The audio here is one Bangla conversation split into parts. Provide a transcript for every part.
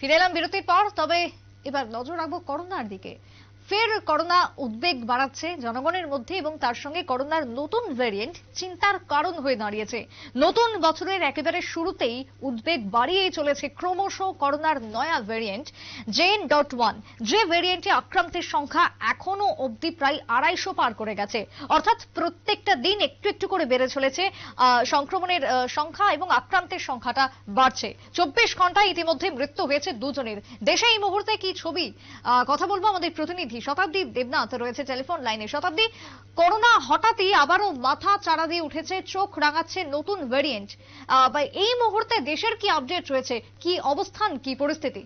ফিরে এলাম বিরতির পর তবে এবার নজর রাখব করোনার দিকে। ফের করোনা উদ্বেগ বাড়াচ্ছে জনগণের মধ্যে এবং তার সঙ্গে করোনার নতুন ভেরিয়েন্ট চিন্তার কারণ হয়ে দাঁড়িয়েছে। নতুন বছরের একেবারে শুরুতেই উদ্বেগ বাড়িয়েই চলেছে ক্রমশ করোনার নয়া ভেরিয়েন্ট জেন ডট ওয়ান যে ভেরিয়েন্টে আক্রান্তের সংখ্যা এখনও অবধি প্রায় আড়াইশো পার করে গেছে। অর্থাৎ প্রত্যেকটা দিন একটু একটু করে বেড়ে চলেছে সংক্রমণের সংখ্যা এবং আক্রান্তের সংখ্যাটা বাড়ছে। চব্বিশ ঘন্টায় ইতিমধ্যে মৃত্যু হয়েছে দুজনের। দেশে এই মুহূর্তে কি ছবি? কথা বলব আমাদের প্রতিনিধি শতাব্দী দেবনাথ রয়েছে টেলিফোন লাইনে। শতাব্দী, করোনা হঠাৎই আবারও মাথা চাড়া দিয়ে উঠেছে, চোখ রাঙাচ্ছে নতুন ভেরিয়েন্ট এই মুহূর্তে দেশের কি আপডেট রয়েছে? কি অবস্থান, কি পরিস্থিতি?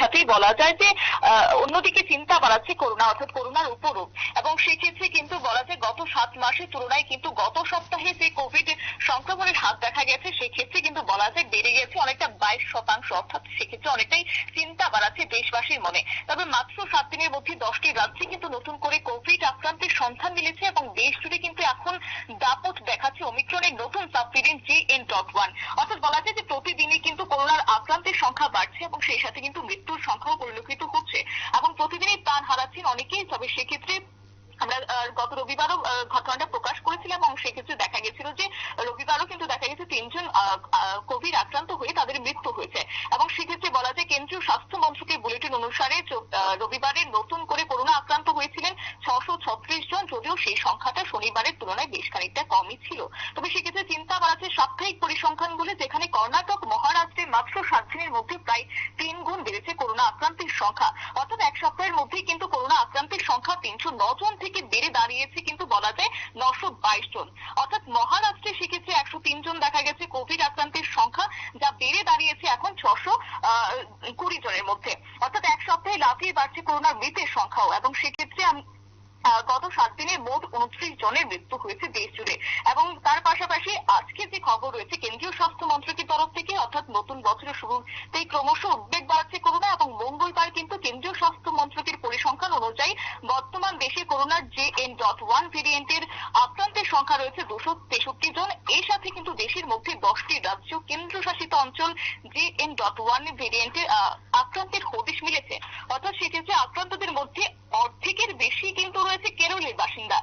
সাথেই বলা যায় যে অন্যদিকে চিন্তা বাড়াচ্ছে করোনা অর্থাৎ করোনার উপরও। এবং সেক্ষেত্রে কিন্তু বলা যায় গত সাত মাসের তুলনায় কিন্তু গত সপ্তাহে যে কোভিড সংক্রমণের হাত দেখা গেছে সেক্ষেত্রে কিন্তু বলা যায় বেড়ে গেছে অনেকটা বাইশ শতাংশ। অর্থাৎ সেক্ষেত্রে অনেকটাই চিন্তা বাড়াচ্ছে দেশবাসীর মনে। তবে মাত্র সাত দিনের মধ্যে দশটি রাজ্যে কিন্তু নতুন করে কোভিড আক্রান্তের সন্ধান মিলেছে এবং দেশ জুড়ে কিন্তু এখন দাপট দেখাচ্ছে অমিক্রনের নতুন subvariant G N dot one অর্থাৎ বলা যায় যে প্রতিদিনই কিন্তু করোনার আক্রান্তের সংখ্যা বাড়ছে এবং সেই সাথে কিন্তু মৃত্যুর সংখ্যাও পরিলক্ষিত হচ্ছে। এবং প্রতিদিনই প্রাণ হারাচ্ছেন অনেকেই, তবে সেক্ষেত্রে আমরা গত রবিবারও ঘটনাটা প্রকাশ করেছিলাম এবং সেক্ষেত্রে দেখা গেছিল যে রবিবারও কিন্তু দেখা গেছে তিনজন কোভিড আক্রান্ত হয়ে তাদের মৃত্যু হয়েছে। এবং সেক্ষেত্রে বলা যায় কেন্দ্রীয় স্বাস্থ্য মন্ত্রকের বুলেটিন অনুসারে রবিবারে নতুন করে করোনা আক্রান্ত হয়েছিলেন ছশো জন, যদিও সেই সংখ্যাটা শনিবারের তুলনায় বেশ খানিকটা কমই ছিল। তবে সেক্ষেত্রে চিন্তা পরিসংখ্যান বলে যেখানে কর্ণাটক, মহারাষ্ট্রে মাত্র সাত দিনের মধ্যে প্রায় তিন গুণ বেড়েছে করোনা আক্রান্তের সংখ্যা। অর্থাৎ এক সপ্তাহের মধ্যেই কিন্তু করোনা আক্রান্তের সংখ্যা তিনশো জন থেকে বেড়ে দাঁড়িয়েছে কিন্তু বলা যায় নশো জন। অর্থাৎ মহারাষ্ট্রে সেক্ষেত্রে একশো তিন জন দেখা গেছে কোভিড আক্রান্তের সংখ্যা, যা বেড়ে দাঁড়িয়েছে এখন ছশো কুড়ি জনের মধ্যে। অর্থাৎ এক সপ্তাহে লাফিয়ে বাড়ছে করোনার মৃতের সংখ্যাও এবং সেক্ষেত্রে গত সাত দিনে মোট উনত্রিশ জনের মৃত্যু হয়েছে দেশ জুড়ে। এবং তার পাশাপাশি আজকে যে খবর রয়েছে, কেন্দ্রীয় স্বাস্থ্য মন্ত্রকের তরফ থেকে, অর্থাৎ নতুন বছরের শুরুতেই ক্রমশ উদ্বেগ বাড়ছে করোনা এবং মঙ্গলবার কিন্তু কেন্দ্রীয় স্বাস্থ্য মন্ত্রকের পরিসংখ্যান অনুযায়ী বর্তমান দেশে করোনার জে এন ডট ওয়ান ভেরিয়েন্টের আক্রান্তের সংখ্যা রয়েছে দুশো তেষট্টি জন। এর সাথে কিন্তু দেশের মধ্যে দশটি রাজ্য কেন্দ্রশাসিত অঞ্চল জে এন ডট ওয়ান ভেরিয়েন্টের আক্রান্তের হদিশ মিলেছে। অর্থাৎ সেক্ষেত্রে আক্রান্তদের মধ্যে অর্ধেকের বেশি কিন্তু রয়েছে কেরলের বাসিন্দা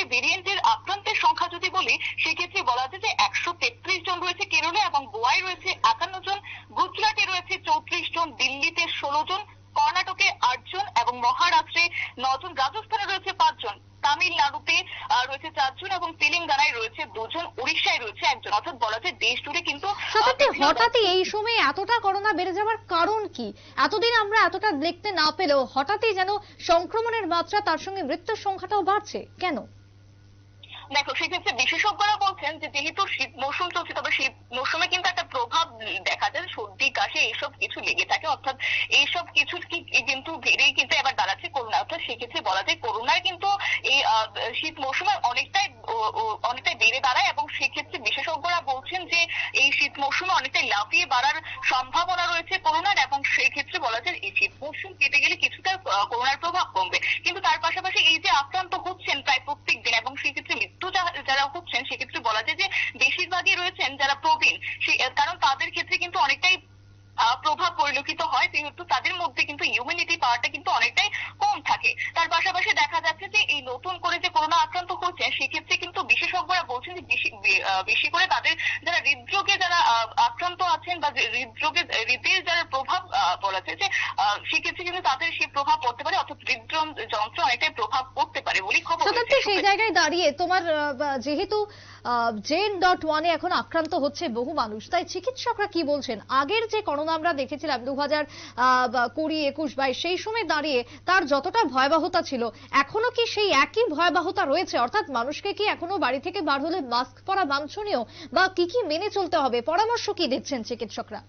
এই ভেরিয়েন্টের আক্রান্তের সংখ্যা যদি বলি সেক্ষেত্রে বলা যায় যে একশো তেত্রিশ জন রয়েছে কেরলে এবং গোয়ায় রয়েছে একান্ন জন গুজরাটে রয়েছে চৌত্রিশ জন দিল্লিতে ষোলো জন কর্ণাটকে আট জন এবং মহারাষ্ট্রে নজন রাজস্থানে রয়েছে পাঁচজন তামিলনাড়ুতে রয়েছে চারজন এবং তেলেঙ্গানায় রয়েছে দুজন উড়িষ্যায় রয়েছে একজন। অর্থাৎ বলা যায় দেশ জুড়ে কিন্তু সত্যি হঠাৎই এই সময়ে এতটা করোনা বেড়ে যাওয়ার কারণ কি? এতদিন আমরা এতটা দেখতে না পেলেও হঠাৎই যেন সংক্রমণের মাত্রা তার সঙ্গে মৃত্যুর সংখ্যাটাও বাড়ছে। কেন? দেখো, সেক্ষেত্রে বিশেষজ্ঞরা বলছেন যে, যেহেতু শীত মৌসুম চলছে, তবে শীত মৌসুমে কিন্তু একটা প্রভাব দেখা যায়, সর্দি, কাশি, এইসব কিছু লেগে থাকে। অর্থাৎ এইসব কিছু কিন্তু বেড়েই কিন্তু এবার দাঁড়াচ্ছে করোনা। অর্থাৎ সেক্ষেত্রে বলা যায় করোনার কিন্তু এই শীত মৌসুমে অনেকটাই অনেকটাই বেড়ে দাঁড়ায় এবং সেক্ষেত্রে বিশেষজ্ঞরা বলছেন যে, এই শীত মৌসুমে অনেকটাই লাফিয়ে বাড়ার সম্ভাবনা রয়েছে করোনার এবং সেই ক্ষেত্রে বলা যায় এই শীত মৌসুম কেটে গেলে কিছুটা করোনার প্রভাব কমবে। কিন্তু তার পাশাপাশি এই যে আক্রান্ত হচ্ছেন প্রায় প্রত্যেক দিন এবং সেক্ষেত্রে মৃত্যু যা- যারা হচ্ছেন সেক্ষেত্রে বলা যায় যে বেশিরভাগই রয়েছেন যারা প্রবীণ কারণ তাদের ক্ষেত্রে কিন্তু অনেকটাই প্রভাব পরিলক্ষিত হয়, যেহেতু তাদের মধ্যে কিন্তু ইমিউনিটি পাওয়ারটা কিন্তু অনেকটাই কম থাকে। তার পাশাপাশি দেখা যাচ্ছে যে, এই নতুন করে যে করোনা আক্রান্ত হচ্ছে, সেক্ষেত্রে কিন্তু বিশেষজ্ঞরা বলছেন যে, বেশি করে তাদের যারা হৃদরোগে যারা আক্রান্ত আছেন বা হৃদরোগে, হৃদের যারা প্রভাব বলা যায় যে সেক্ষেত্রে কিন্তু তাদের সেই প্রভাব পড়তে পারে, অর্থাৎ হৃদযন্ত্র যন্ত্র অনেকটাই প্রভাব পড়তে পারে বলে খবর সেই জায়গায় দাঁড়িয়ে তোমার যেহেতু জেন ডট ওয়ানে এখন আক্রান্ত হচ্ছে বহু মানুষ তাই চিকিৎসকরা কি বলছেন? আগের যে করোনা আমরা দেখেছিলাম দু হাজার কুড়ি একুশ বাইশ সেই সময় দাঁড়িয়ে তার যতটা ভয়াবহতা ছিল এখনও কি সেই একই ভয়াবহতা রয়েছে? অর্থাৎ মানুষকে কি এখনও বাড়ি থেকে বার হলে মাস্ক পরা বাঞ্ছনীয়? বা কি কি মেনে চলতে হবে? পরামর্শ কি দিচ্ছেন চিকিৎসকরা?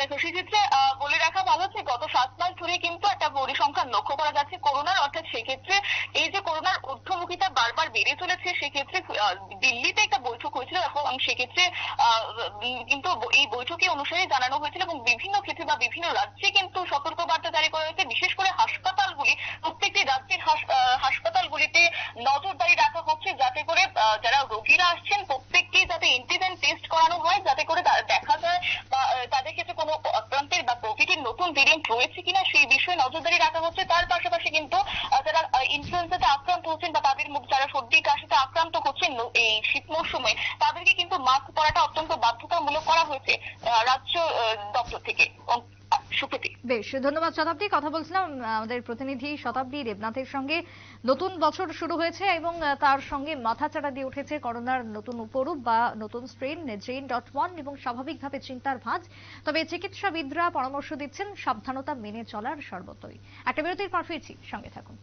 দেখো সেক্ষেত্রে আহ, বলে রাখা ভালো যে গত সাত মাস ধরে কিন্তু একটা পরিসংখ্যান লক্ষ্য করা যাচ্ছে করোনার অর্থাৎ সেক্ষেত্রে এই যে বেড়ে চলেছে, সেক্ষেত্রে দিল্লিতে একটা বৈঠক হয়েছিল এবং সেক্ষেত্রে কিন্তু এই বৈঠকে অনুসারে জানানো হয়েছিল এবং বিভিন্ন ক্ষেত্রে বা বিভিন্ন রাজ্যে কিন্তু সতর্কবার্তা জারি করা হয়েছে। বিশেষ করে হাসপাতালগুলি, প্রত্যেকটি রাজ্যের হাসপাতালগুলিতে নজরদারি রাখা হচ্ছে যাতে করে যারা রোগীরা আসছেন প্রত্যেককে যাতে অ্যান্টিজেন টেস্ট করানো হয়, যাতে করে দেখা যায় বা তাদের ক্ষেত্রে কোনো আক্রান্তের বা কোভিডের নতুন ভেরিয়েন্ট রয়েছে কিনা, সেই বিষয়ে নজরদারি হচ্ছেন বা তাদের মুখ যারা সর্দি, কাশিতে আক্রান্ত হচ্ছেন এই শীত মৌসুমে তাদেরকে কিন্তু মাস্ক পরাটা অত্যন্ত বাধ্যতামূলক করা হয়েছে রাজ্য দপ্তর থেকে। বেশ, ধন্যবাদ শতাব্দী। কথা বলছিলাম আমাদের প্রতিনিধি শতাব্দী দেবনাথের সঙ্গে। নতুন বছর শুরু হয়েছে এবং তার সঙ্গে মাথাচাড়া দিয়ে উঠেছে করোনার নতুন উপরূপ বা নতুন স্ট্রেন জেন ডট ওয়ান এবং স্বাভাবিকভাবে চিন্তার ভাঁজ। তবে চিকিৎসাবিদরা পরামর্শ দিচ্ছেন, সাবধানতা মেনে চলার সর্বতই। একটা বিরতির পর ফিরছি, সঙ্গে থাকুন।